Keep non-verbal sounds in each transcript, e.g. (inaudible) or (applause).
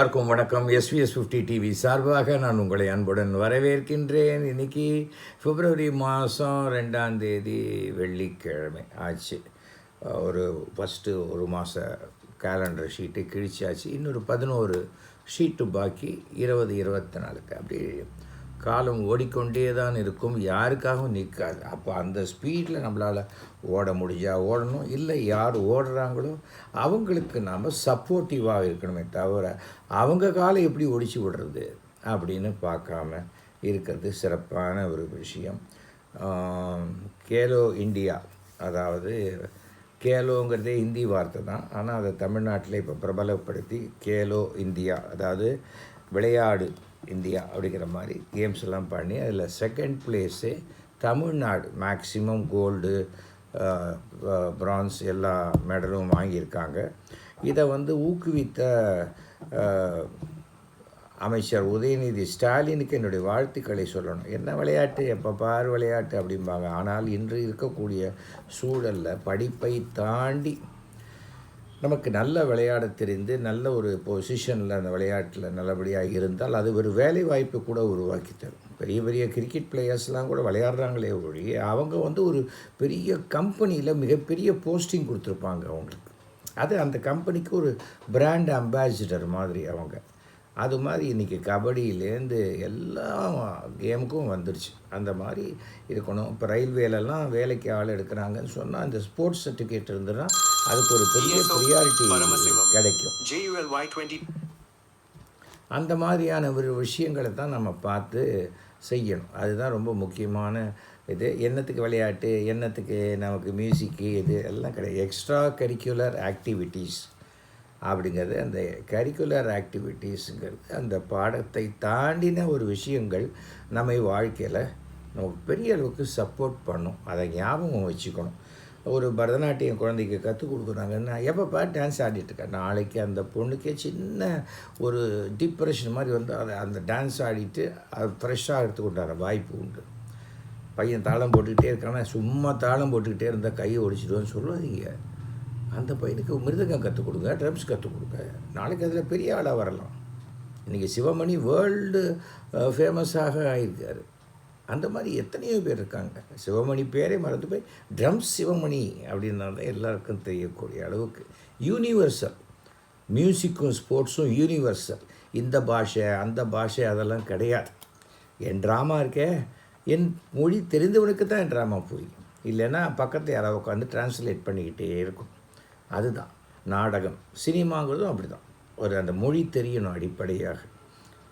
எல்லாருக்கும் வணக்கம். SVS fifty TV சார்பாக நான் உங்களை அன்புடன் வரவேற்கின்றேன். இன்னைக்கு பிப்ரவரி மாதம் ரெண்டாம் தேதி வெள்ளிக்கிழமை ஆச்சு. ஒரு ஃபஸ்ட்டு ஒரு மாத கேலண்டர் ஷீட்டு கிழிச்சாச்சு. இன்னொரு பதினோரு ஷீட்டு பாக்கி இருபது இருபத்தி நாலுக்கு அப்படி காலம் ஓடிக்கொண்டே தான் இருக்கும். யாருக்காகவும் நிற்காது. அப்போ அந்த ஸ்பீடில் நம்மளால் ஓட முடிஞ்சால் ஓடணும். இல்லை யார் ஓடுறாங்களோ அவங்களுக்கு நாம் சப்போர்ட்டிவாக இருக்கணுமே தவிர அவங்க காலை எப்படி ஒடிச்சு விடுறது அப்படின்னு பார்க்காம இருக்கிறது சிறப்பான ஒரு விஷயம். கேலோ இந்தியா அதாவது கேலோங்கிறதே ஹிந்தி வார்த்தை தான். ஆனால் அதை தமிழ்நாட்டில் இப்போ பிரபலப்படுத்தி கேலோ இந்தியா அதாவது விளையாடு இந்தியா அப்படிங்கிற மாதிரி கேம்ஸ் எல்லாம் பண்ணி அதில் second place Tamil Nadu. Maximum gold bronze எல்லா மெடலும் வாங்கியிருக்காங்க. இதை வந்து ஊக்குவித்த அமைச்சர் உதயநிதி ஸ்டாலினுக்கு என்னுடைய வாழ்த்துக்களை சொல்லணும். என்ன விளையாட்டு? எப்போ பார் விளையாட்டு அப்படிம்பாங்க. ஆனால் இன்று இருக்கக்கூடிய சூழலில் படிப்பை தாண்டி நமக்கு நல்ல விளையாட தெரிந்து நல்ல ஒரு பொசிஷனில் அந்த விளையாட்டில் நல்லபடியாக இருந்தால் அது ஒரு வேலை வாய்ப்பு கூட உருவாக்கி தரும். பெரிய பெரிய கிரிக்கெட் பிளேயர்ஸ்லாம் கூட விளையாடுறாங்களே ஒழிய அவங்க வந்து ஒரு பெரிய கம்பெனியில் மிகப்பெரிய போஸ்டிங் கொடுத்துருப்பாங்க அவங்களுக்கு. அது அந்த கம்பெனிக்கு ஒரு பிராண்ட் அம்பாசிடர் மாதிரி அவங்க. அது மாதிரி இன்றைக்கி கபடியிலேருந்து எல்லா கேமுக்கும் வந்துருச்சு. அந்த மாதிரி இருக்கணும். இப்போ ரயில்வேலெல்லாம் வேலைக்கு ஆள் எடுக்கிறாங்கன்னு சொன்னால் அந்த ஸ்போர்ட்ஸ் சர்டிஃபிகேட் இருந்ததுன்னா அதுக்கு ஒரு பெரிய ப்ரியாரிட்டி கிடைக்கும். JULY 20 அந்த மாதிரியான ஒரு விஷயங்களை தான் நம்ம பார்த்து செய்யணும். அதுதான் ரொம்ப முக்கியமான இது. என்னத்துக்கு விளையாட்டு என்னத்துக்கு நமக்கு மியூசிக்கு இது எல்லாம் கிடையாது. எக்ஸ்ட்ரா கரிக்குலர் ஆக்டிவிட்டீஸ் அப்படிங்கிறது அந்த கரிக்குலர் ஆக்டிவிட்டீஸுங்கிறது அந்த பாடத்தை தாண்டின ஒரு விஷயங்கள் நம்ம வாழ்க்கையில் நமக்கு பெரிய அளவுக்கு சப்போர்ட் பண்ணும். அதை ஞாபகம் வச்சுக்கணும். ஒரு பரதநாட்டியம் குழந்தைக்கு கற்றுக் கொடுக்குறாங்கன்னா எப்பப்பா டான்ஸ் ஆடிட்டு நாளைக்கு அந்த பொண்ணுக்கே சின்ன ஒரு டிப்ரெஷன் மாதிரி வந்து அதை அந்த டான்ஸ் ஆடிட்டு அது ஃப்ரெஷ்ஷாக எடுத்துக்கொண்டார வாய்ப்பு உண்டு. பையன் தாளம் போட்டுக்கிட்டே இருக்கானா? சும்மா தாளம் போட்டுக்கிட்டே இருந்தால் கையை ஒடிச்சிடுவேன்னு சொல்லுவாதீங்க அந்த பையனுக்கு மிருதங்கம் கற்றுக் கொடுங்க ட்ரம்ஸ் கற்றுக் கொடுங்க. நாளைக்கு அதில் பெரிய ஆளாக வரலாம். இன்றைக்கி சிவமணி வேர்ல்டு ஃபேமஸாக ஆகியிருக்கார் அந்த மாதிரி எத்தனையோ பேர் இருக்காங்க. சிவமணி பேரே மறந்து போய் ட்ரம்ஸ் சிவமணி அப்படின்னா தான் எல்லாருக்கும் தெரியக்கூடிய அளவுக்கு. யூனிவர்சல் மியூசிக்கும் ஸ்போர்ட்ஸும் யூனிவர்சல் இந்த பாஷை அந்த பாஷை அதெல்லாம் கிடையாது. என் ட்ராமா இருக்கே. என் மொழி தெரிந்தவனுக்கு தான் என் ட்ராமா புரியும். இல்லைன்னா பக்கத்தில் யாராவது உட்காந்து டிரான்ஸ்லேட் பண்ணிக்கிட்டே இருக்கும். அதுதான். நாடகம். சினிமாங்கிறதும் அப்படி தான் ஒரு அந்த மொழி தெரியணும் அடிப்படையாக.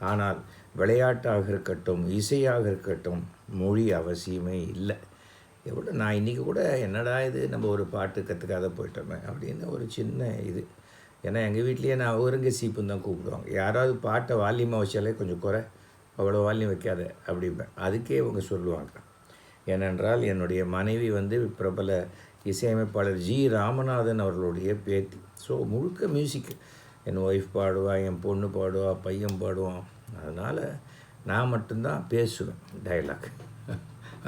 ஆனால் விளையாட்டாக இருக்கட்டும் இசையாக இருக்கட்டும் மொழி அவசியமே இல்லை. எவ்வளோ நான் இன்றைக்கி கூட என்னடா இது நம்ம ஒரு பாட்டு கற்றுக்காத போயிட்டோமே அப்படின்னு ஒரு சின்ன இது. ஏன்னா எங்கள் வீட்லேயே நான் ஒருங்க சீப்புன்னு தான் கூப்பிடுவாங்க. யாராவது பாட்டை வால்யூமாக வச்சாலே கொஞ்சம் குறை. அவ்வளோ வால்யூம் வைக்காத அப்படிம்பேன். அதுக்கே இவங்க சொல்லுவாங்க. ஏனென்றால் என்னுடைய மனைவி வந்து பிரபல இசையமைப்பாளர் ஜி ராமநாதன் அவர்களுடைய பேத்தி. ஸோ முழுக்க மியூசிக் என் ஒய்ஃப் பாடுவா என் பொண்ணு பாடுவா பையன் பாடுவான் அதனால் நான் மட்டும்தான் பேசுவேன் டைலாக்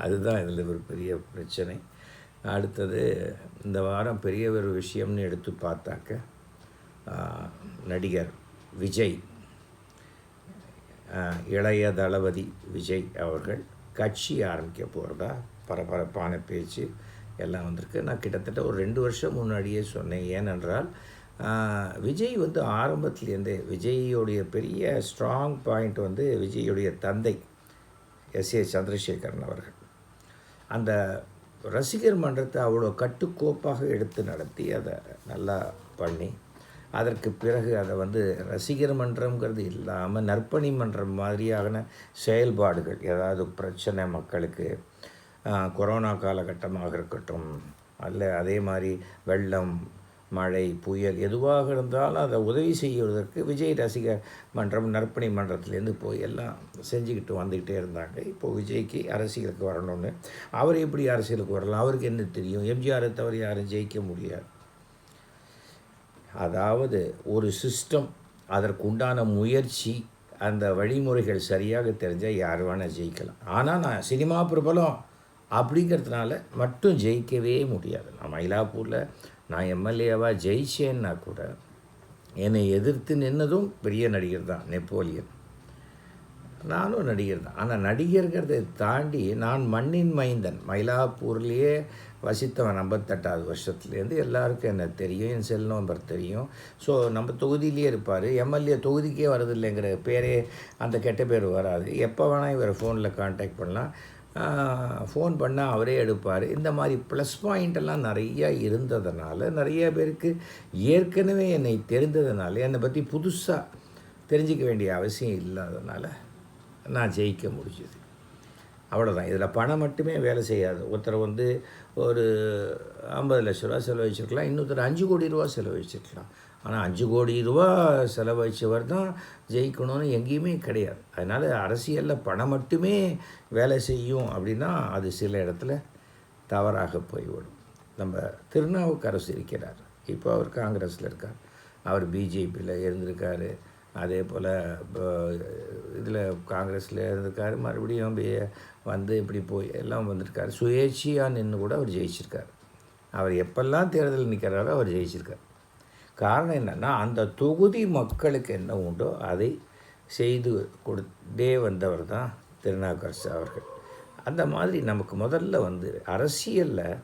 அதுதான் இதில் ஒரு பெரிய பிரச்சனை. அடுத்தது இந்த வாரம் பெரிய ஒரு விஷயம்னு எடுத்து பார்த்தாக்க நடிகர் விஜய் இளைய தளபதி விஜய் அவர்கள் கட்சி ஆரம்பிக்க போகிறதா பரபரப்பான பேச்சு. எல்லாம் வந்திருக்கு. நான் கிட்டத்தட்ட ஒரு ரெண்டு வருஷம் முன்னாடியே சொன்னேன். ஏனென்றால் விஜய் வந்து ஆரம்பத்துலேருந்தே விஜய்யோடைய பெரிய ஸ்ட்ராங் பாயிண்ட் வந்து விஜய்யுடைய தந்தை எஸ். ஏ. சந்திரசேகரன் அவர்கள். அந்த ரசிகர் மன்றத்தை அவ்வளோ கட்டுக்கோப்பாக எடுத்து நடத்தி அதை நல்லா பண்ணி அதற்கு பிறகு அதை வந்து ரசிகர் மன்றம்ங்கிறது இல்லாமல் நற்பணி மன்றம் மாதிரியான செயல்பாடுகள் ஏதாவது பிரச்சனை மக்களுக்கு கொரோனா காலகட்டமாக இருக்கட்டும் அல்ல அதே மாதிரி வெள்ளம் மழை புயல் எதுவாக இருந்தாலும் அதை உதவி செய்வதற்கு விஜய் ரசிகர் மன்றம் நற்பணி மன்றத்திலேருந்து போய் எல்லாம் செஞ்சுக்கிட்டு வந்துக்கிட்டே இருந்தாங்க. இப்போது விஜய்க்கு அரசியலுக்கு வரணும்னு. அவர் எப்படி அரசியலுக்கு வரலாம்? அவருக்கு என்ன தெரியும்? எம்ஜிஆரை தவிர யாரும் ஜெயிக்க முடியாது. அதாவது ஒரு சிஸ்டம் அதற்குண்டான முயற்சி அந்த வழிமுறைகள் சரியாக தெரிஞ்சால் யார் வேணால் ஜெயிக்கலாம். ஆனால் நான் சினிமா பிரபலம். அப்படிங்கிறதுனால மட்டும் ஜெயிக்கவே முடியாது. நான் மயிலாப்பூரில் நான் எம்எல்ஏவாக ஜெயிச்சேன்னா கூட என்னை எதிர்த்து நின்னதும் பெரிய நடிகர் தான் நெப்போலியன். நானும் நடிகர் தான். ஆனால் நடிகர்கிறதை தாண்டி நான் மண்ணின் மைந்தன். மயிலாப்பூர்லேயே வசித்தவன் ஐம்பத்தெட்டாவது வருஷத்துலேருந்து எல்லாருக்கும் என்ன தெரியும் என் செல் நம்பர் தெரியும். ஸோ நம்ம தொகுதியிலே இருப்பார். எம்எல்ஏ தொகுதிக்கே வரதில்லைங்கிற பேரே அந்த கெட்ட பேர் வராது. எப்போ வேணால் இவரை ஃபோனில் காண்டாக்ட் பண்ணலாம். ஃபோன் பண்ணால் அவரே எடுப்பார். இந்த மாதிரி ப்ளஸ் பாயிண்டெல்லாம் நிறையா இருந்ததுனால நிறைய பேருக்கு ஏற்கனவே என்னை தெரிந்ததுனால என்னை பற்றி புதுசாக தெரிஞ்சிக்க வேண்டிய அவசியம் இல்லாததுனால நான் ஜெயிக்க முடிஞ்சது. அவ்வளோதான் இதில் பணம் மட்டுமே வேலை செய்யாது. ஒருத்தர் வந்து ஒரு ஐம்பது லட்ச ரூபா செலவழிச்சிருக்கலாம். இன்னொருத்தர் அஞ்சு கோடி ரூபா செலவழிச்சிருக்கலாம். ஆனால் அஞ்சு கோடி ரூபா செலவழிச்சவர் தான் ஜெயிக்கணும்னு எங்கேயுமே கிடையாது. அதனால் அரசியலில் பணம் மட்டுமே வேலை செய்யும் அப்படின்னா அது சில இடத்துல தவறாக போய்விடும். நம்ம திருநாவுக்கரசு இருக்கிறார். இப்போ அவர் காங்கிரஸில் இருக்கார். அவர் பிஜேபியில் இருந்திருக்காரு. அதே போல் இதில் காங்கிரஸில் இருந்திருக்காரு. மறுபடியும் அப்படியே வந்து இப்படி போய் எல்லாம் வந்திருக்காரு. சுயேட்சையாக நின்று கூட அவர் ஜெயிச்சிருக்கார். அவர் எப்பெல்லாம் தேர்தல் நிற்கிறாரோ அவர் ஜெயிச்சிருக்கார். காரணம் என்னென்னா அந்த தொகுதி மக்களுக்கு என்ன உண்டோ அதை செய்து கொடுத்தே வந்தவர் தான் திருநாவுக்கரசு அவர்கள். அந்த மாதிரி நமக்கு முதல்ல வந்து அரசியலில்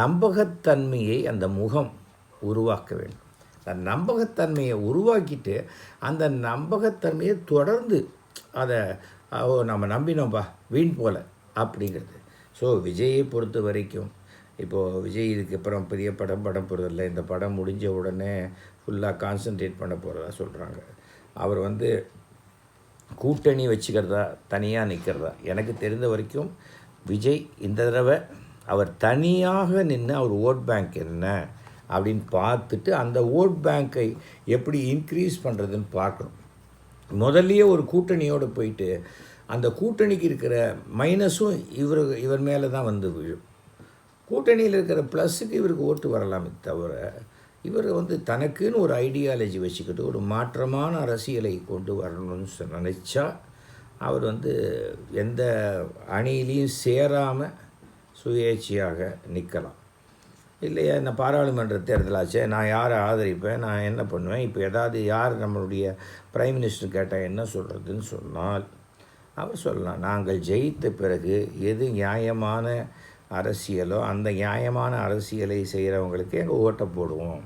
நம்பகத்தன்மையை அந்த முகம் உருவாக்க வேண்டும். அந்த நம்பகத்தன்மையை உருவாக்கிட்டு அந்த நம்பகத்தன்மையை தொடர்ந்து அதை ஓ நம்ம நம்பினோம்ப்பா வீண் போல அப்படிங்கிறது. ஸோ விஜயை பொறுத்த வரைக்கும் இப்போது விஜய் இதுக்கப்புறம் பெரிய படம் படம் போகிறதில்ல இந்த படம் முடிஞ்ச உடனே ஃபுல்லாக கான்சன்ட்ரேட் பண்ண போகிறதா சொல்கிறாங்க அவர் வந்து கூட்டணி வச்சுக்கிறதா தனியாக நிற்கிறதா எனக்கு தெரிந்த வரைக்கும் விஜய் இந்த தடவை அவர் தனியாக நின்று அவர் ஓட் பேங்க் என்ன அப்படின்னு பார்த்துட்டு அந்த ஓட் பேங்க்கை எப்படி இன்க்ரீஸ் பண்ணுறதுன்னு பார்க்கணும். முதல்லையே ஒரு கூட்டணியோடு போயிட்டு அந்த கூட்டணிக்கு இருக்கிற மைனஸும் இவர் இவர் மேலே தான் வந்து விழும். கூட்டணியில் இருக்கிற ப்ளஸ்ஸுக்கு இவருக்கு ஓட்டு வரலாமே தவிர இவர் வந்து தனக்குன்னு ஒரு ஐடியாலஜி வச்சுக்கிட்டு ஒரு மாற்றமான அரசியலை கொண்டு வரணும்னு நினச்சா அவர் வந்து எந்த அணியிலையும் சேராமல் சுயேட்சையாக நிற்கலாம் இல்லையா இந்த பாராளுமன்ற தேர்தலாச்சே நான் யாரை ஆதரிப்பேன் நான் என்ன பண்ணுவேன் இப்போ ஏதாவது யார் நம்மளுடைய பிரைம் மினிஸ்டர் கேட்டால் என்ன சொல்கிறதுன்னு சொன்னால் அவர் சொல்லலாம் நாங்கள் ஜெயித்த பிறகு எது நியாயமான அரசியலோ அந்த நியாயமான அரசியலை செய்கிறவங்களுக்கு எங்கள் ஓட்டை போடுவோம்.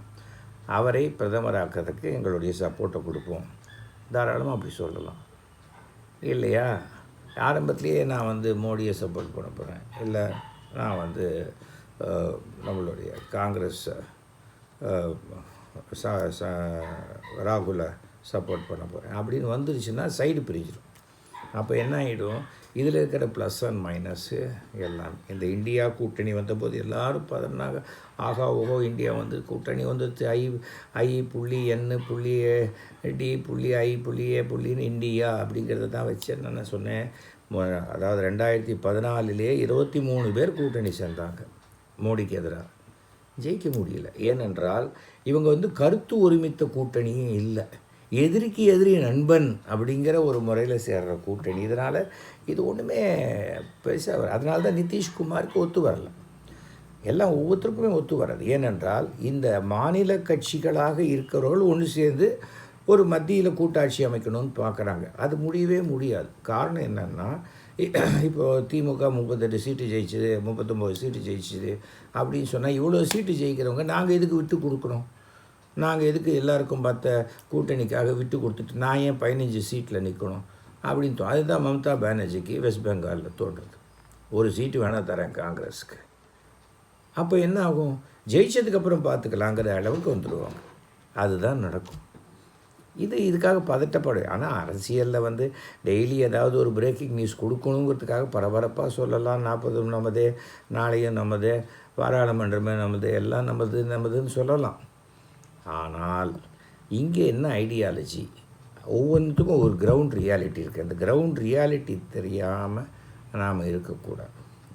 அவரை பிரதமராக்கிறதுக்கு எங்களுடைய சப்போர்ட்டை கொடுப்போம். தாராளமாக அப்படி சொல்லலாம். இல்லையா? ஆரம்பத்திலேயே நான் வந்து மோடியை சப்போர்ட் பண்ண போகிறேன் இல்லை நான் வந்து நம்மளுடைய காங்கிரஸ் ராகுலை சப்போர்ட் பண்ண போகிறேன் அப்படின்னு வந்துருச்சுன்னா சைடு பிரிஞ்சிடும் அப்போ என்ன ஆகிடும் இதில் இருக்கிற ப்ளஸ் அண்ட் மைனஸ்ஸு எல்லாம். இந்த இந்தியா கூட்டணி வந்தபோது எல்லோரும் பதினாக ஆகா ஓஹோ இந்தியா வந்து கூட்டணி வந்து ஐ ஐ புள்ளி என்னு புள்ளி டி புள்ளி ஐ புள்ளி ஏ புள்ளின்னு இந்தியா அப்படிங்கிறத தான் வச்சு நான் சொன்னேன். அதாவது ரெண்டாயிரத்தி பதினாலுலேயே இருபத்தி மூணு பேர் கூட்டணி சேர்ந்தாங்க மோடிக்கு எதிராக. ஜெயிக்க முடியல. ஏனென்றால் இவங்க வந்து கருத்து ஒருமித்த கூட்டணியும் இல்லை. எதிரிக்கு எதிரி நண்பன் அப்படிங்கிற ஒரு முறையில் சேர்கிற கூட்டணி. இதனால் இது ஒன்றுமே பெருசாக அதனால தான் நிதிஷ்குமாருக்கு ஒத்து வரல. எல்லாம் ஒவ்வொருத்தருக்குமே ஒத்து வராது. ஏனென்றால் இந்த மாநில கட்சிகளாக இருக்கிறவர்கள் ஒன்று சேர்ந்து ஒரு மத்தியில் கூட்டாட்சி அமைக்கணும்னு பார்க்குறாங்க அது முடியவே முடியாது. காரணம் என்னென்னா இப்போ திமுக முப்பத்தெட்டு சீட்டு ஜெயிச்சுது முப்பத்தொம்போது சீட்டு ஜெயிச்சுது அப்படின்னு சொன்னால் இவ்வளோ சீட்டு ஜெயிக்கிறவங்க நாங்கள் எதுக்கு விட்டு கொடுக்கணும்? நாங்கள் எதுக்கு எல்லாருக்கும் பார்த்த கூட்டணிக்காக விட்டு கொடுத்துட்டு நான் ஏன் பதினஞ்சு சீட்டில் நிற்கணும் அப்படின்னு தோ அதுதான் மம்தா பானர்ஜிக்கு வெஸ்ட் பெங்காலில் தோன்றுறது ஒரு சீட்டு வேணால் தரேன் காங்கிரஸுக்கு. அப்போ என்ன ஆகும்? ஜெயிச்சதுக்கப்புறம் பார்த்துக்கலாங்கிற அளவுக்கு வந்துடுவாங்க அதுதான் நடக்கும். இது இதுக்காக பதட்டப்படும் ஆனால் அரசியலில் வந்து டெய்லி ஏதாவது ஒரு பிரேக்கிங் நியூஸ் கொடுக்கணுங்கிறதுக்காக பரபரப்பாக சொல்லலாம். நாற்பதும் நமதே நாளையும் நமதே பாராளுமன்றமே நமது எல்லாம் நமது நமதுன்னு சொல்லலாம். ஆனால் இங்கே என்ன ஐடியாலஜி ஒவ்வொன்றுக்கும் ஒரு கிரவுண்ட் ரியாலிட்டி இருக்குது அந்த கிரவுண்ட் ரியாலிட்டி தெரியாமல் நாம் இருக்கக்கூடாது.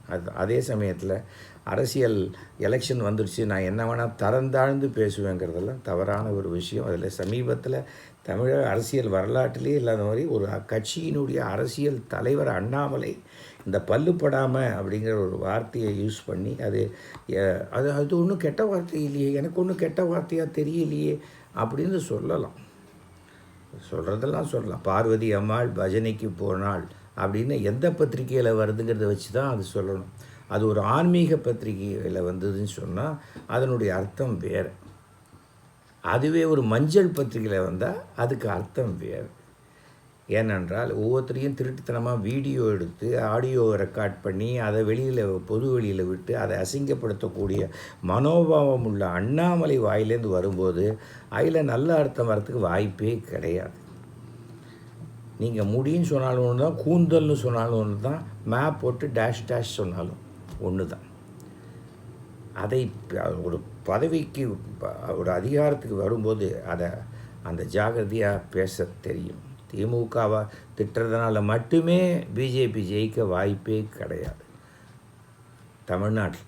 அது அதே சமயத்தில் அரசியல் எலெக்ஷன் வந்துடுச்சு நான் என்ன வேணால் தரந்தாழ்ந்து பேசுவேங்கிறதெல்லாம் தவறான ஒரு விஷயம். அதில் சமீபத்தில் தமிழக அரசியல் வரலாற்றிலே இல்லாத மாதிரி ஒரு கட்சியினுடைய அரசியல் தலைவர் அண்ணாமலை இந்த பல்லுப்படாமல் அப்படிங்கிற ஒரு வார்த்தையை யூஸ் பண்ணி அது அது அது ஒன்றும் கெட்ட வார்த்தை இல்லையே எனக்கு ஒன்றும் கெட்ட வார்த்தையாக தெரியலையே அப்படின்னு சொல்லலாம். சொல்கிறதெல்லாம் சொல்லலாம். பார்வதி அம்மாள் பஜனைக்கு போனாள் அப்படின்னு எந்த பத்திரிக்கையில் வருதுங்கிறத வச்சு தான் அது சொல்லணும். அது ஒரு ஆன்மீக பத்திரிகையில் வந்ததுன்னு சொன்னால் அதனுடைய அர்த்தம் வேறு. அதுவே ஒரு மஞ்சள் பத்திரிகையில் வந்தால் அதுக்கு அர்த்தம் வேறு. ஏனென்றால் ஒவ்வொருத்தரையும் திருட்டுத்தனமாக வீடியோ எடுத்து ஆடியோ ரெக்கார்ட் பண்ணி அதை வெளியில் பொது வெளியில் விட்டு அதை அசிங்கப்படுத்தக்கூடிய மனோபாவம் உள்ள அண்ணாமலை வாயிலேருந்து வரும்போது அதில் நல்ல அர்த்தம் வரத்துக்கு வாய்ப்பே கிடையாது. நீங்கள் முடின்னு சொன்னாலும் ஒன்று தான் கூந்தல்னு சொன்னாலும் ஒன்று தான் மேப் போட்டு டேஷ் டேஷ் சொன்னாலும் ஒன்று தான் அதை ஒரு பதவிக்கு ஒரு அதிகாரத்துக்கு வரும்போது அதை அந்த ஜாகிரதையாக பேச தெரியும். திமுகவை திட்டுறதுனால மட்டுமே பிஜேபி ஜெயிக்க வாய்ப்பே கிடையாது. தமிழ்நாட்டில்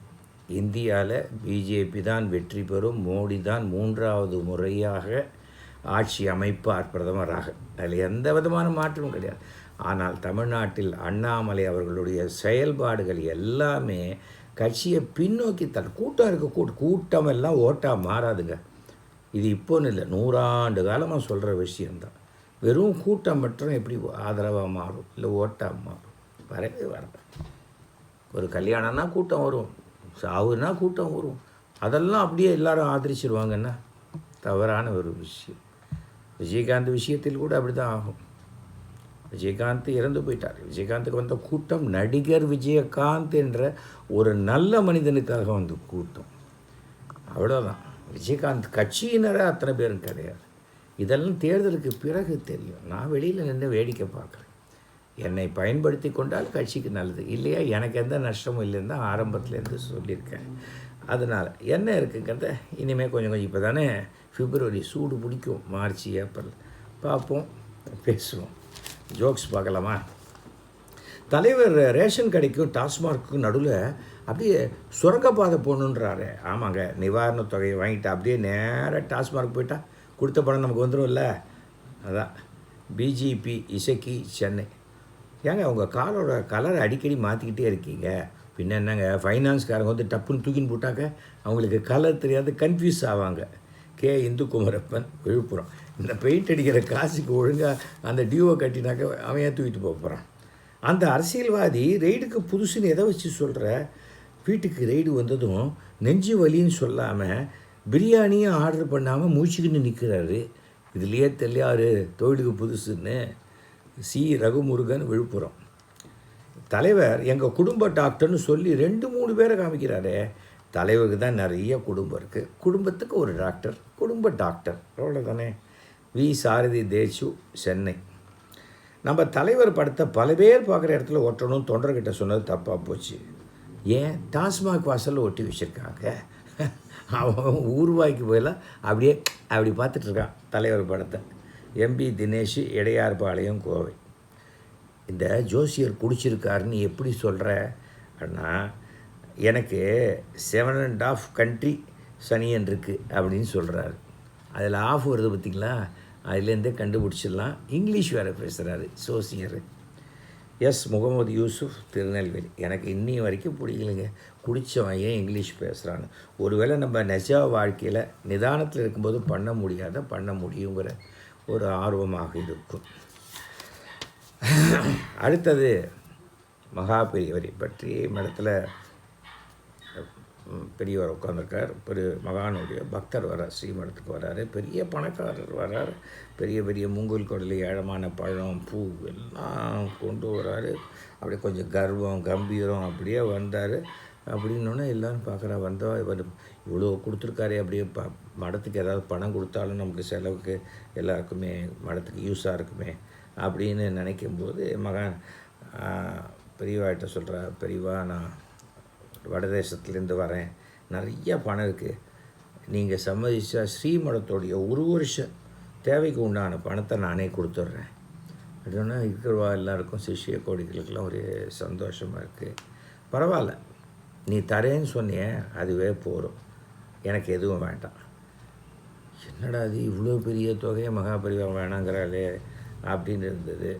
இந்தியாவில் பிஜேபி தான் வெற்றி பெறும். மோடி தான் மூன்றாவது முறையாக ஆட்சி அமைப்பார் பிரதமராக. அதில் எந்த விதமான மாற்றமும் கிடையாது. ஆனால் தமிழ்நாட்டில் அண்ணாமலை அவர்களுடைய செயல்பாடுகள் எல்லாமே கட்சியை பின்னோக்கி தள் கூட்டம் இருக்க கூட்ட கூட்டம் எல்லாம் ஓட்டாக மாறாதுங்க. இது இப்போன்னு இல்லை நூறாண்டு காலமாக சொல்கிற விஷயந்தான் வெறும் கூட்டம் மட்டும் எப்படி ஆதரவாக மாறும்? இல்லை ஓட்டாக மாறும்? வரவே வராது ஒரு கல்யாணம்னா கூட்டம் வரும். சாவுனா கூட்டம் வரும். அதெல்லாம் அப்படியே எல்லாரும் ஆதரிச்சிருவாங்கன்னா தவறான ஒரு விஷயம். விஜயகாந்த் விஷயத்தில் கூட அப்படி தான் ஆகும். விஜயகாந்த் இறந்து போயிட்டார். விஜயகாந்துக்கு வந்த கூட்டம் நடிகர் விஜயகாந்த் என்ற ஒரு நல்ல மனிதனுக்காக வந்த கூட்டம். அவ்வளோதான் விஜயகாந்த் கட்சியினரே அத்தனை பேரும் கிடையாது. இதெல்லாம் தேர்தலுக்கு பிறகு தெரியும். நான் வெளியில் நின்று வேடிக்கை பார்க்குறேன். என்னை பயன்படுத்தி கொண்டால் கட்சிக்கு நல்லது. இல்லையா? எனக்கு எந்த நஷ்டமும் இல்லைன்னு தான் ஆரம்பத்துலேருந்து சொல்லியிருக்கேன். அதனால் என்ன இருக்குங்கிறத இனிமேல் கொஞ்சம் கொஞ்சம் இப்போ தானே பிப்ரவரி சூடு பிடிக்கும். மார்ச் ஏப்ரல். பார்ப்போம் பேசுவோம். ஜோக்ஸ் பார்க்கலாமா? தலைவர் ரேஷன் கடைக்கும் டாஸ்மார்க்கும் நடுவில் அப்படியே சுரங்கப்பாதை போகணுன்றாரு. ஆமாங்க நிவாரணத் தொகையை வாங்கிட்டு அப்படியே நேராக டாஸ்மார்க் போயிட்டா கொடுத்த பணம் நமக்கு வந்துடும்ல அதான். பிஜேபி இசக்கி சென்னை ஏங்க உங்கள் காலோட கலரை அடிக்கடி மாற்றிக்கிட்டே இருக்கீங்க. பின்ன என்னங்க ஃபைனான்ஸ்காரங்க வந்து டப்புன்னு தூக்கின்னு போட்டாக்க அவங்களுக்கு கலர் தெரியாது கன்ஃபியூஸ் ஆவாங்க. கே. இந்து குமரப்பன் விழுப்புரம். இந்த பெயிண்ட் அடிக்கிற காசுக்கு ஒழுங்காக அந்த டியூவை கட்டினாக்க அவன் ஏன் தூக்கிட்டு போக போகிறான் அந்த அரசியல்வாதி ரெய்டுக்கு புதுசுன்னு எதை வச்சு சொல்கிற வீட்டுக்கு ரெய்டு வந்ததும் நெஞ்சு வலின்னு சொல்லாமல் பிரியாணியும் ஆர்டர் பண்ணாமல் மூச்சுக்கிட்டு நிற்கிறாரு இதுலேயே தெரியாரு தொழிலுக்கு புதுசுன்னு சி. ரகுமுருகன் விழுப்புரம். தலைவர் எங்கள் குடும்ப டாக்டர்னு சொல்லி ரெண்டு மூணு பேரை காமிக்கிறாரே. தலைவருக்கு தான் நிறைய குடும்பம் இருக்குது குடும்பத்துக்கு ஒரு டாக்டர் குடும்ப டாக்டர். அவ்வளோதானே வி. சாரதி தேச்சு சென்னை. நம்ம தலைவர் படத்தை பல பேர் பார்க்குற இடத்துல ஒட்டணும் தொண்டர்கிட்ட சொன்னது தப்பாக போச்சு. ஏன்? டாஸ்மாக் வாசலில் ஒட்டி வச்சுருக்காங்க. அவன் ஊர்வாய்க்கு போயெல்லாம் அப்படியே அப்படி பார்த்துட்ருக்கான் தலைவர் படத்தை. M P Dinesh Idayarpalayam Kovai. இந்த ஜோசியர் குடிச்சிருக்காருன்னு எப்படி சொல்கிற அண்ணா எனக்கு செவன் அண்ட் ஆஃப் கண்ட்ரி சனியன் இருக்குது அப்படின்னு சொல்கிறாரு அதில் ஆஃப் வருது பார்த்திங்களா அதுலேருந்தே கண்டுபிடிச்சிடலாம். இங்கிலீஷ் வேறு பேசுகிறாரு ஜோசியர். எஸ் முகமது யூசுஃப் திருநெல்வேலி. எனக்கு இன்னி வரைக்கும் பிடிக்கலைங்க குடித்தவன் ஏன் இங்கிலீஷ் பேசுகிறான்னு ஒருவேளை நம்ம நெஜ வாழ்க்கையில் நிதானத்தில் இருக்கும்போது பண்ண முடியாத பண்ண முடியுங்கிற ஒரு ஆர்வமாக இருக்கும். அடுத்தது மகாபெரியவரை பற்றி இடத்துல பெரியவர் உட்காந்துருக்கார் பெரிய மகானுடைய பக்தர் வரார் ஸ்ரீமடத்துக்கு வராரு பெரிய பணக்காரர் வரார் பெரிய பெரிய மூங்கல் குடலி ஏழமான பழம் பூ எல்லாம் கொண்டு வராரு அப்படியே கொஞ்சம் கர்வம் கம்பீரம் அப்படியே வந்தார். அப்படின்னோடனே எல்லோரும் பார்க்குறா வந்தா இவர் இவ்வளோ கொடுத்துருக்காரு அப்படியே ப மடத்துக்கு ஏதாவது பணம் கொடுத்தாலும் நமக்கு செலவுக்கு எல்லாருக்குமே மடத்துக்கு யூஸாக இருக்குமே அப்படின்னு நினைக்கும்போது மகன் பெரியவாகிட்ட சொல்கிறா பெரியவா நான் வடதேசத்துலேருந்து வரேன். நிறையா பணம் இருக்குது நீங்கள் சம்மதிச்சா ஸ்ரீமடத்துடைய ஒரு வருஷ தேவைக்கு உண்டான பணத்தை நானே கொடுத்துட்றேன். அப்படின்னா இருக்கிறவா எல்லாருக்கும் சிஷ்ய கோடிகளுக்கெல்லாம் ஒரு சந்தோஷமாக இருக்குது பரவாயில்ல. நீ தரேன்னு சொன்னியே அதுவே போதும் எனக்கு எதுவும் வேண்டாம். என்னடா அது இவ்வளோ பெரிய தொகையை மகாபரிவா வேணாங்கிறாளே அப்படின்னு இருந்தது.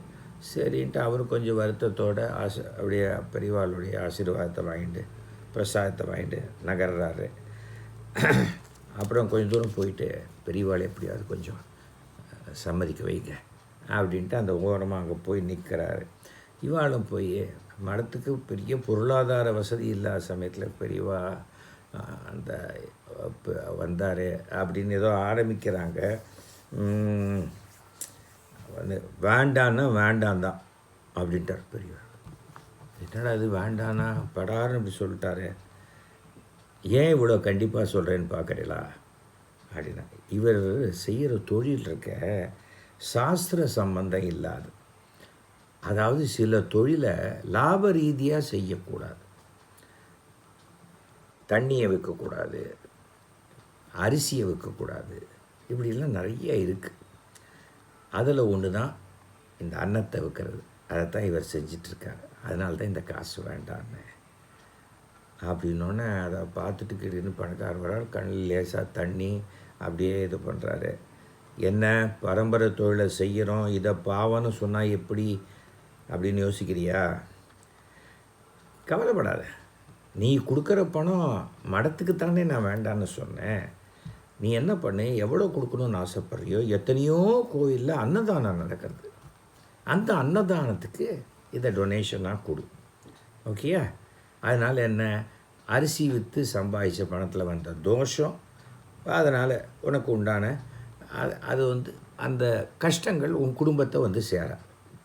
சரின்ட்டு அவர் கொஞ்சம் வருத்தத்தோடு ஆசை அப்படியே பெரியவாளுடைய ஆசீர்வாதத்தை வாங்கிட்டு பிரசாதத்தை வாங்கிட்டு நகர்றாரு. அப்புறம் கொஞ்சம் தூரம் போயிட்டு பெரியவாள் எப்படியாவது கொஞ்சம் சம்மதிக்க வைங்க அப்படின்ட்டு அந்த ஓரமாக அங்கே போய் நிற்கிறாரு இவாளும் போய் மடத்துக்கு பெரிய பொருளாதார வசதி இல்லாத சமயத்தில் பெரியவா அந்த வந்தார் அப்படின்னு ஏதோ ஆரம்பிக்கிறாங்க. வந்து வேண்டான்னா வேண்டாம் தான் அப்படின்ட்டார் பெரியவர். என்னடா இது வேண்டானா படாருன்னு இப்படி சொல்லிட்டாரு. ஏன் இவ்வளோ கண்டிப்பாக சொல்கிறேன்னு பார்க்குறீங்களா? அப்படின்னா இவர் செய்கிற தொழில் இருக்க சாஸ்திர சம்பந்தம் இல்லாது. அதாவது சில தொழிலை லாப ரீதியாக செய்யக்கூடாது. தண்ணியை விற்கக்கூடாது அரிசியை விற்கக்கூடாது இப்படிலாம் நிறைய இருக்குது அதில் ஒன்று தான் இந்த அன்னத்தை விற்கிறது. அதைத்தான் இவர் செஞ்சிட்ருக்காரு அதனால தான் இந்த காசு வேண்டான்னு அப்படின்னோடனே அதை பார்த்துட்டு கிடின்னு பணக்காரர் வரார் கண்ணில் லேசாக தண்ணி அப்படியே இது பண்ணுறாரு என்ன? பரம்பரை தொழிலை செய்கிறோம். இதை பாவம்னு சொன்னால் எப்படி? அப்படின்னு யோசிக்கிறியா? கவலைப்படாத. நீ கொடுக்குற பணம் மடத்துக்கு தானே நான் வேண்டான்னு சொன்னேன். நீ என்ன பண்ணு? எவ்வளோ கொடுக்கணும்னு ஆசைப்படுறியோ? எத்தனையோ கோயிலில் அன்னதானம் நடக்கிறது. அந்த அன்னதானத்துக்கு இதை டொனேஷனாக கொடு. ஓகேயா அதனால் என்ன? அரிசி விற்று சம்பாதிச்ச பணத்தில் வந்த தோஷம். அதனால் உனக்கு உண்டான அது அது வந்து அந்த கஷ்டங்கள் உன் குடும்பத்தை வந்து சேர.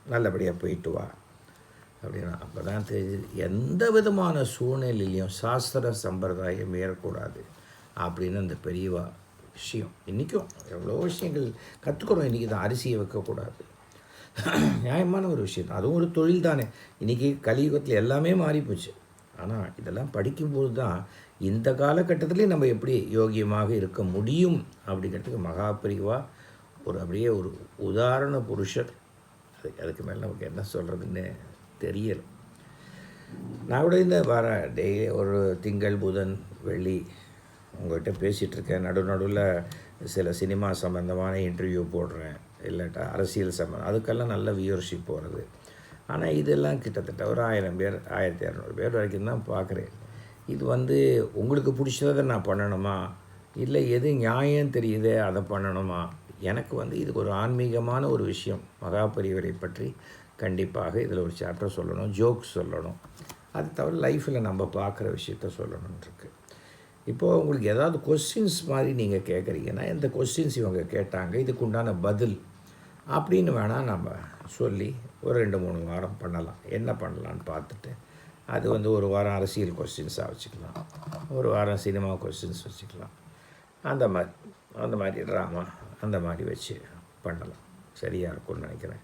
நல்லபடியாக போயிட்டு வா. அப்படின்னா அப்போ தான் தெரியுது. எந்த விதமான சூழ்நிலையிலையும் சாஸ்திர சம்பிரதாயம் ஏறக்கூடாது அப்படின்னு அந்த பெரியவா விஷயம். இன்றைக்கும் எவ்வளோ விஷயங்கள் கற்றுக்கிறோம் இன்றைக்கி தான் அரிசியை வைக்கக்கூடாது. (clears throat) நியாயமான ஒரு விஷயம். அதுவும் ஒரு தொழில் தானே. இன்றைக்கி கலியுகத்தில் எல்லாமே மாறிப்போச்சு. ஆனால் இதெல்லாம் படிக்கும்போது தான் இந்த காலகட்டத்திலே நம்ம எப்படி யோகியமாக இருக்க முடியும் அப்படிங்கிறதுக்கு மகாபிரிவா ஒரு அப்படியே ஒரு உதாரண புருஷர். அதுக்கு அதுக்கு மேலே நமக்கு என்ன சொல்கிறதுன்னு தெரியல. நான் கூட இந்த வர டெய்லி ஒரு திங்கள் புதன் வெள்ளி உங்கள்கிட்ட பேசிகிட்ருக்கேன் நடு நடுவில் சில சினிமா சம்மந்தமான இன்டர்வியூ போடுறேன். இல்லாட்டா அரசியல் சம்மந்தம் அதுக்கெல்லாம் நல்ல வியூவர்ஷிப் போகிறது ஆனால் இதெல்லாம் கிட்டத்தட்ட ஒரு ஆயிரம் பேர் ஆயிரத்தி இரநூறு பேர் வரைக்கும் தான் பார்க்குறேன். இது வந்து உங்களுக்கு பிடிச்சதை நான் பண்ணணுமா? இல்லை எது நியாயம் தெரியுதே அதை பண்ணணுமா? எனக்கு வந்து இதுக்கு ஒரு ஆன்மீகமான ஒரு விஷயம். மகாபரிவரை பற்றி கண்டிப்பாக இதில் ஒரு சாப்டர் சொல்லணும் ஜோக்ஸ் சொல்லணும். அது தவிர லைஃப்பில் நம்ம பார்க்குற விஷயத்த சொல்லணுன்ருக்கு இப்போது உங்களுக்கு ஏதாவது கொஸ்டின்ஸ் மாதிரி நீங்கள் கேட்குறீங்கன்னா இந்த கொஸ்டின்ஸ் இவங்க கேட்டாங்க இதுக்கு உண்டான பதில் அப்படின்னு வேணால் நம்ம சொல்லி ஒரு ரெண்டு மூணு வாரம் பண்ணலாம். என்ன பண்ணலான்னு பார்த்துட்டு அது வந்து ஒரு வாரம் அரசியல் கொஸ்டின்ஸாக வச்சுக்கலாம். ஒரு வாரம் சினிமா கொஸ்டின்ஸ் வச்சுக்கலாம். அந்த மாதிரி அந்த மாதிரி ட்ராமா அந்த மாதிரி வச்சு பண்ணலாம். சரியாக இருக்கும்னு நினைக்கிறேன்.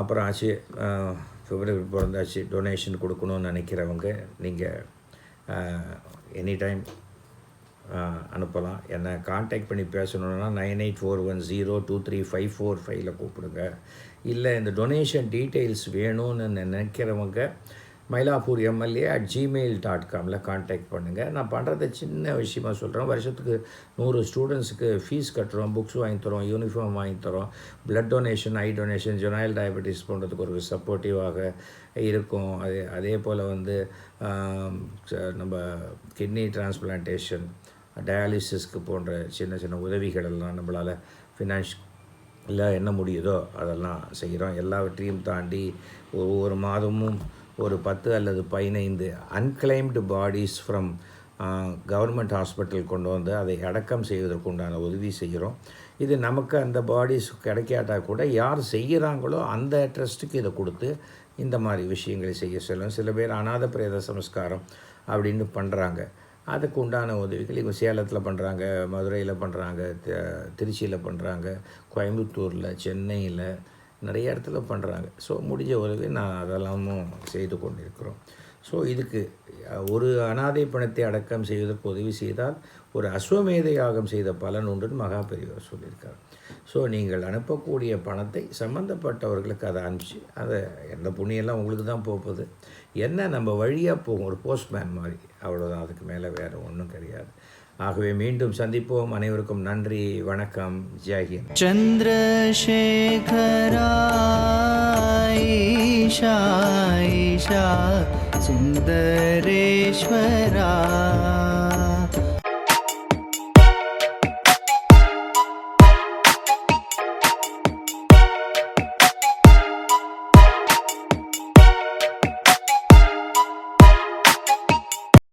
அப்புறம் ஆச்சு ஃபிப்ரவரி பிப்ரவரி பிறந்தாச்சு டொனேஷன் கொடுக்கணும்னு நினைக்கிறவங்க நீங்கள் எனி டைம் அனுப்பலாம். என்னை காண்டாக்ட் பண்ணி பேசணுன்னா nine eight four one zero two three five four ஃபைவ்ல கூப்பிடுங்க. இல்லை இந்த டொனேஷன் டீட்டெயில்ஸ் வேணும்னு நினைக்கிறவங்க Mylapore MLA at Gmail dot Kamil contact பண்ணுங்கள் நான் பண்ணுறத சின்ன விஷயமா சொல்கிறேன் வருஷத்துக்கு நூறு ஸ்டூடெண்ட்ஸுக்கு ஃபீஸ் கட்டுறோம் புக்ஸ் வாங்கி தரோம் யூனிஃபார்ம் வாங்கி தரோம். பிளட் டொனேஷன் ஐ டொனேஷன் ஜெனாயல் டயபெட்டிஸ் போன்றதுக்கு ஒரு சப்போர்ட்டிவாக இருக்கும். அதே அதே போல் வந்து ச- நம்ம கிட்னி டிரான்ஸ்பிளான்டேஷன் டயாலிசிஸ்க்கு போன்ற சின்ன சின்ன உதவிகளெல்லாம் நம்மளால் ஃபினான்ஷ் இல்லை என்ன முடியுதோ அதெல்லாம் செய்கிறோம். எல்லாவற்றையும் தாண்டி ஒவ்வொரு மாதமும் ஒரு பத்து அல்லது பதினைந்து unclaimed bodies from government hospital கொண்டு வந்து அதை அடக்கம் செய்வதற்கு உண்டான உதவி செய்கிறோம். இது நமக்கு அந்த பாடிஸ் கிடைக்காட்டால் கூட யார் செய்கிறாங்களோ அந்த ட்ரஸ்ட்டுக்கு இதை கொடுத்து இந்த மாதிரி விஷயங்களை செய்ய சொல்லும். சில பேர் அநாத பிரேத சமஸ்காரம் அப்படின்னு பண்ணுறாங்க அதுக்கு உண்டான உதவிகள் இவங்க சேலத்தில் பண்ணுறாங்க மதுரையில் பண்ணுறாங்க திருச்சியில் பண்ணுறாங்க கோயம்புத்தூரில் சென்னையில் நிறைய இடத்துல பண்ணுறாங்க ஸோ முடிஞ்ச உதவி நான் அதெல்லாமும் செய்து கொண்டிருக்கிறோம். ஸோ இதுக்கு ஒரு அனாதை பணத்தை அடக்கம் செய்வதற்கு உதவி செய்தால் ஒரு அஸ்வமேத யாகம் செய்த பலன் உண்டுன்னு மகா பெரியவர் சொல்லியிருக்கார். ஸோ நீங்கள் அனுப்பக்கூடிய பணத்தை சம்மந்தப்பட்டவர்களுக்கு அதை அனுப்பிச்சு அதை எந்த புண்ணியெல்லாம் உங்களுக்கு தான் போகுது என்ன நம்ம வழியாக போகும் ஒரு போஸ்ட்மேன் மாதிரி அவ்வளோதான் அதுக்கு மேலே வேறு ஒன்றும் கிடையாது. ஆகவே மீண்டும் சந்திப்போம். அனைவருக்கும் நன்றி வணக்கம் ஜெயஹிந்த். சந்திரசேகராயிஷா சுந்தரேஸ்வரா.